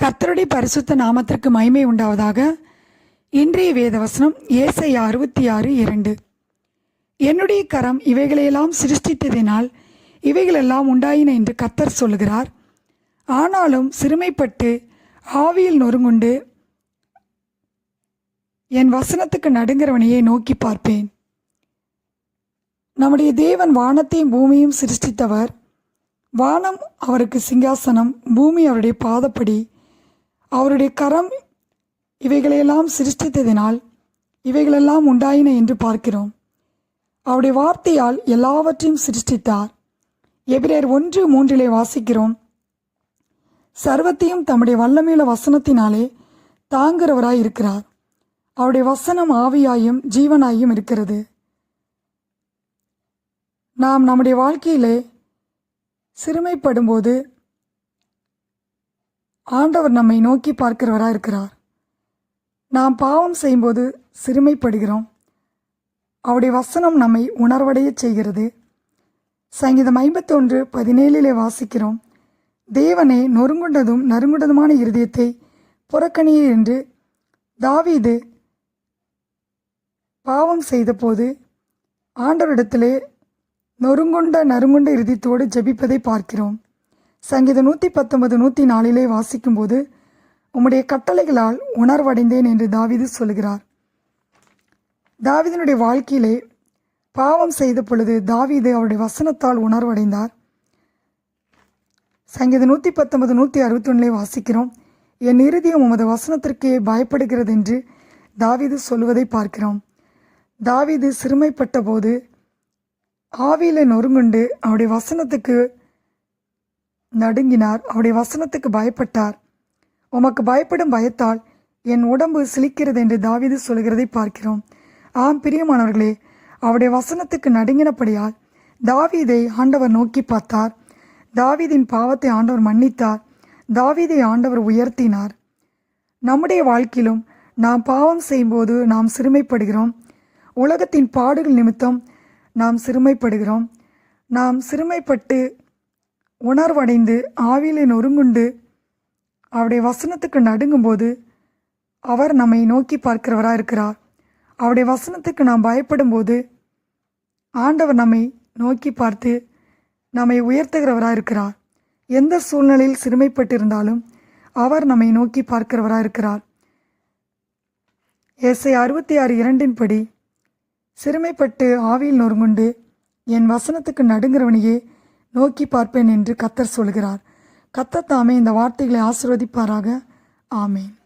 கர்த்தருடைய பரிசுத்த நாமத்திற்கு மகிமை உண்டாவதாக இன்றைய வேதவசனம் ஏசை அறுபத்தி ஆறு இரண்டு. என்னுடைய கரம் இவைகளையெல்லாம் சிருஷ்டித்ததினால் இவைகளெல்லாம் உண்டாயின என்று கர்த்தர் சொல்லுகிறார். ஆனாலும் சிறுமைப்பட்டு ஆவியில் நொறுங்குண்டு என் வசனத்துக்கு நடுங்கிறவனையே நோக்கி பார்ப்பேன். நம்முடைய தேவன் வானத்தையும் பூமியும் சிருஷ்டித்தவர். வானம் அவருக்கு சிங்காசனம் பூமி அவருடைய பாதப்படி அவருடைய கரம் இவைகளையெல்லாம் சிருஷ்டித்ததினால் இவைகளெல்லாம் உண்டாயின என்று பார்க்கிறோம். அவருடைய வார்த்தையால் எல்லாவற்றையும் சிருஷ்டித்தார். எபிரேர் ஒன்று மூன்றிலே வாசிக்கிறோம். சர்வத்தையும் தம்முடைய வல்லமையுள்ள வசனத்தினாலே தாங்குகிறவராய் இருக்கிறார். அவருடைய வசனம் ஆவியாயும் ஜீவனாயும் இருக்கிறது. நாம் நம்முடைய வாழ்க்கையிலே சிறுமைப்படும்போது ஆண்டவர் நம்மை நோக்கி பார்க்கிறவராக இருக்கிறார். நாம் பாவம் செய்யும்போது சிறுமைப்படுகிறோம். அவருடைய வசனம் நம்மை உணர்வடையச் செய்கிறது. சங்கீதம் ஐம்பத்தொன்று பதினேழிலே வாசிக்கிறோம். தேவனே நொறுங்குண்டதும் நறுங்குண்டதுமான இருதயத்தை புறக்கணியே என்று தாவீது பாவம் செய்தபோது ஆண்டவரிடத்திலே நொறுங்குண்ட நறுங்குண்ட இறுதித்தோடு ஜபிப்பதை பார்க்கிறோம். சங்கீதம் நூற்றி பத்தொன்பது நூற்றி நாலிலே வாசிக்கும்போது உம்முடைய கட்டளைகளால் உணர்வடைந்தேன் என்று தாவீது சொல்கிறார் தாவிதனுடைய வாழ்க்கையிலே பாவம் செய்த பொழுது தாவீது அவருடைய வசனத்தால் உணர்வடைந்தார். சங்கீதம் நூற்றி பத்தொன்பது நூற்றி அறுபத்தொன்னிலே வாசிக்கிறோம் என் இறுதியும் உமது வசனத்திற்கே பயப்படுகிறது என்று தாவிது சொல்வதை பார்க்கிறோம். தாவீது சிறுமைப்பட்ட போது ஆவியில நொறுங்குண்டு அவருடைய வசனத்துக்கு நடுங்கினார். அவருடைய வசனத்துக்கு பயப்பட்டார். உமக்கு பயப்படும் பயத்தால் என் உடம்பு சிலிக்கிறது என்று தாவீது சொல்கிறதை பார்க்கிறோம். ஆம் பிரியமானவர்களே அவருடைய வசனத்துக்கு நடுங்கினபடியால் தாவீதை ஆண்டவர் நோக்கி பார்த்தார். தாவீதின் பாவத்தை ஆண்டவர் மன்னித்தார். தாவீதை ஆண்டவர் உயர்த்தினார். நம்முடைய வாழ்க்கையிலும் நாம் பாவம் செய்யும்போது நாம் சிறுமைப்படுகிறோம். உலகத்தின் பாடுகள் நிமித்தம் நாம் சிறுமைப்படுகிறோம். நாம் சிறுமைப்பட்டு உணர்வடைந்து ஆவியிலே நொறுங்குண்டு அவருடைய வசனத்துக்கு நடுங்கும்போது அவர் நம்மை நோக்கி பார்க்கிறவராக இருக்கிறார் அவருடைய வசனத்துக்கு நாம் பயப்படும்போது ஆண்டவர் நம்மை நோக்கி பார்த்து நம்மை உயர்த்துகிறவராக இருக்கிறார் எந்த சூழ்நிலையில் சிறுமைப்பட்டிருந்தாலும் அவர் நம்மை நோக்கி பார்க்கிறவராக இருக்கிறார் எஸ்ஐ அறுபத்தி ஆறு இரண்டின்படி சிறுமைப்பட்டு ஆவியில் நொறுங்குண்டு என் வசனத்துக்கு நடுங்கிறவனையே நோக்கி பார்ப்பேன் என்று கத்தர் சொல்கிறார். கத்தர் தாமே இந்த வார்த்தைகளை ஆசிர்வதிப்பாராக. ஆமேன்.